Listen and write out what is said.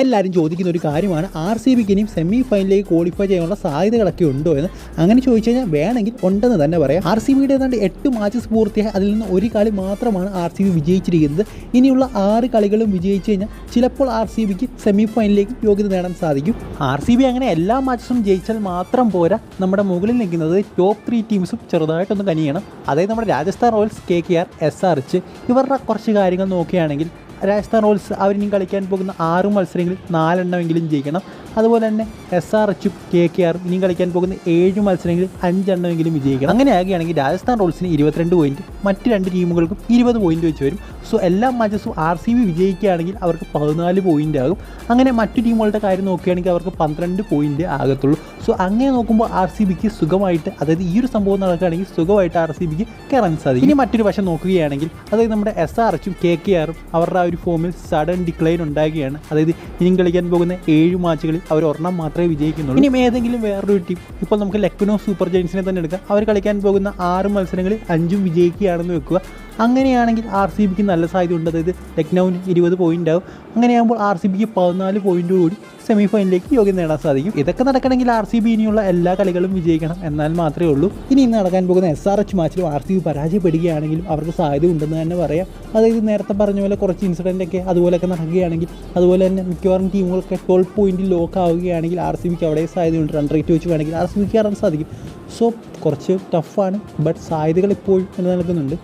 എല്ലാവരും ചോദിക്കുന്ന ഒരു കാര്യമാണ് ആർ സി ബിക്ക് ഇനിയും സെമി ഫൈനലിലേക്ക് ക്വാളിഫൈ ചെയ്യാനുള്ള സാധ്യതകളൊക്കെ ഉണ്ടോ എന്ന് അങ്ങനെ ചോദിച്ചു കഴിഞ്ഞാൽ വേണമെങ്കിൽ ഉണ്ടെന്ന് തന്നെ പറയാം. ആർ സി ബിയുടെ ഏതാണ്ട് എട്ട് മാച്ചസ് പൂർത്തിയായി അതിൽ നിന്ന് ഒരു കളി മാത്രമാണ് ആർ സി ബി വിജയിച്ചിരിക്കുന്നത്. ഇനിയുള്ള ആറ് കളികളും വിജയിച്ചു കഴിഞ്ഞാൽ ചിലപ്പോൾ ആർ സി ബിക്ക് സെമി ഫൈനലിലേക്ക് യോഗ്യത നേടാൻ സാധിക്കും. ആർ സി ബി അങ്ങനെ എല്ലാ മാച്ചസും ജയിച്ചാൽ മാത്രം പോരാ നമ്മുടെ മുകളിൽ നിൽക്കുന്നത് ടോപ്പ് ത്രീ ടീംസും ചെറുതായിട്ടൊന്ന് കനിയണം. അതായത് നമ്മുടെ Rajasthan Royals K K R S R H. ഇവരുടെ കുറച്ച് കാര്യങ്ങൾ നോക്കുകയാണെങ്കിൽ രാജസ്ഥാൻ റോയൽസ് അവരിനി കളിക്കാൻ പോകുന്ന ആറ് മത്സരങ്ങളിൽ നാലെണ്ണമെങ്കിലും ജയിക്കണം. അതുപോലെ തന്നെ എസ് ആർ എച്ചും കെ കെ ആറും ഇനിയും കളിക്കാൻ പോകുന്ന ഏഴ് മത്സരങ്ങളിൽ അഞ്ചെണ്ണമെങ്കിലും വിജയിക്കണം. അങ്ങനെ ആകുകയാണെങ്കിൽ രാജസ്ഥാൻ റോയൽസിന് ഇരുപത്തിരണ്ട് പോയിന്റ് മറ്റ് രണ്ട് ടീമുകൾക്കും ഇരുപത് പോയിന്റ് വെച്ച് വരും. സോ എല്ലാ മാച്ചസും ആർ സി ബി വിജയിക്കുകയാണെങ്കിൽ അവർക്ക് പതിനാല് പോയിന്റ് ആകും. അങ്ങനെ മറ്റു ടീമുകളുടെ കാര്യം നോക്കുകയാണെങ്കിൽ അവർക്ക് പന്ത്രണ്ട് പോയിന്റ് ആകത്തുള്ളൂ. സോ അങ്ങനെ നോക്കുമ്പോൾ ആർ സി ബിക്ക് സുഖമായിട്ട് അതായത് ഈ ഒരു സംഭവം നടക്കുകയാണെങ്കിൽ സുഖമായിട്ട് ആർ സി ബിക്ക് കയറാൻ സാധിക്കും. ഇനി മറ്റൊരു വശം നോക്കുകയാണെങ്കിൽ അതായത് നമ്മുടെ എസ് ആർ എച്ചും കെ കെ ആറും അവരുടെ ആ ഒരു ഫോമിൽ സഡൻ ഡിക്ലൈൻ ഉണ്ടാകുകയാണ്. അതായത് ഇനിയും കളിക്കാൻ പോകുന്ന ഏഴ് മാച്ചുകളിൽ അവർ ഒരെണ്ണം മാത്രമേ വിജയിക്കുന്നുള്ളൂ. ഇനി ഏതെങ്കിലും വേറൊരു ടീം ഇപ്പോൾ നമുക്ക് ലക്നോ സൂപ്പർ ജയൻസിനെ തന്നെ എടുക്കാം. അവർ കളിക്കാൻ പോകുന്ന ആറ് മത്സരങ്ങളിൽ അഞ്ചും വിജയിക്കുകയാണെന്ന് വെക്കുക. അങ്ങനെയാണെങ്കിൽ ആർ സി ബിക്ക് നല്ല സാധ്യതയുണ്ട്. അതായത് ലക്നൌവിന് ഇരുപത് പോയിന്റ് ആവും. അങ്ങനെയാകുമ്പോൾ ആർ സി ബിക്ക് പതിനാല് പോയിന്റോടുകൂടി സെമി ഫൈനലിലേക്ക് യോഗ്യത നേടാൻ സാധിക്കും. ഇതൊക്കെ നടക്കണമെങ്കിൽ ആർ സി ബി ഇനിയുള്ള എല്ലാ കളികളും വിജയിക്കണം എന്നാൽ മാത്രമേ ഉള്ളൂ. ഇനി ഇന്ന് നടക്കാൻ പോകുന്ന എസ് ആർ എച്ച് മാച്ചിലും ആർ സി ബി പരാജയപ്പെടുകയാണെങ്കിലും അവർക്ക് സാധ്യത ഉണ്ടെന്ന് തന്നെ പറയാം. അതായത് നേരത്തെ പറഞ്ഞ പോലെ കുറച്ച് ഇൻസിഡന്റ് ഒക്കെ അതുപോലെയൊക്കെ നടക്കുകയാണെങ്കിൽ അതുപോലെ തന്നെ മിക്കവാറും ടീമുകളൊക്കെ ട്വൽവ് പോയിന്റ് ലോക്ക് ആവുകയാണെങ്കിൽ ആർ സി ബിക്ക് അവിടെ സാധ്യതയുണ്ട്. റൺ റേറ്റ് വെച്ച് വേണമെങ്കിൽ ആർ സി ബിക്ക് കയറാൻ സാധിക്കും. സോ കുറച്ച് ടഫാണ് ബട്ട് സാധ്യതകൾ ഇപ്പോഴും നിലനിൽക്കുന്നുണ്ട്.